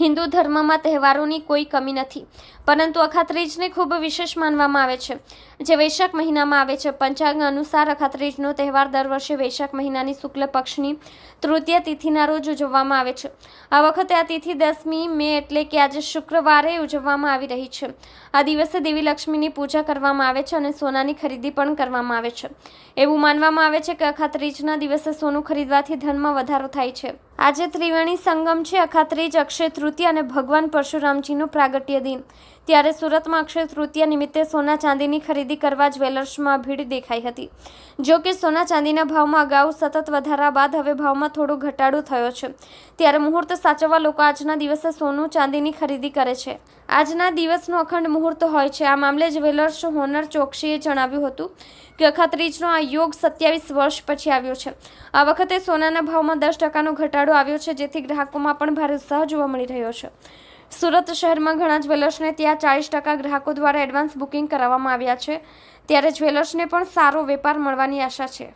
હિન્દુ ધર્મમાં તહેવારોની કોઈ કમી નથી. પરંતુ અખાત્રીજને ખૂબ વિશેષ માનવામાં આવે છે. જે વૈશાખ મહિનામાં આવે છે. પંચાંગ અનુસાર અખાત્રીજનો તહેવાર દર વર્ષે વૈશાખ મહિનાની શુક્લ પક્ષની તૃતીય તિથિના રોજ ઉજવવામાં આવે છે. આ વખતે આ તિથિ દસમી મે એટલે કે આજે શુક્રવારે ઉજવવામાં આવી રહી છે. આ દિવસે દેવી લક્ષ્મીની પૂજા કરવામાં આવે છે અને સોનાની ખરીદી પણ કરવામાં આવે છે. એવું માનવામાં આવે છે કે અખાત્રીજના દિવસે સોનું ખરીદવાથી ધનમાં વધારો થાય છે. આજે ત્રિવેણી સંગમ છે. અખાત્રીજ અક્ષય તૃતીય અને ભગવાન પરશુરામજીનું પ્રાગટ્ય દિન. ત્યારે સુરતમાં અક્ષય તૃતીય નિમિત્તે સોના ચાંદીની ખરીદી કરવા જ્વેલર્સમાં ભીડ દેખાઈ હતી. જો કે સોના ચાંદીના ભાવમાં અગાઉ સતત વધારા બાદ હવે ભાવમાં થોડો ઘટાડો થયો છે. ત્યારે મુહૂર્ત સાચવવા લોકો આજના દિવસે સોનું ચાંદીની ખરીદી કરે છે. આજના દિવસનો અખંડ મુહૂર્ત હોય છે. આ મામલે જ્વેલર્સ હોનર ચોકસીએ જણાવ્યું હતું કે અખાત્રીજનો આ યોગ સત્યાવીસ વર્ષ પછી આવ્યો છે. આ વખતે સોનાના ભાવમાં દસ ટકાનો ઘટાડો આવ્યો છે, જેથી ગ્રાહકોમાં પણ ભારે ઉત્સાહ જોવા મળી રહ્યો છે. સુરત શહેરમાં ઘણા જ્વેલર્સને ત્યાં ચાલીસ ટકા ગ્રાહકો દ્વારા એડવાન્સ બુકિંગ કરાવવામાં આવ્યા છે. ત્યારે જ્વેલર્સને પણ સારો વેપાર મળવાની આશા છે.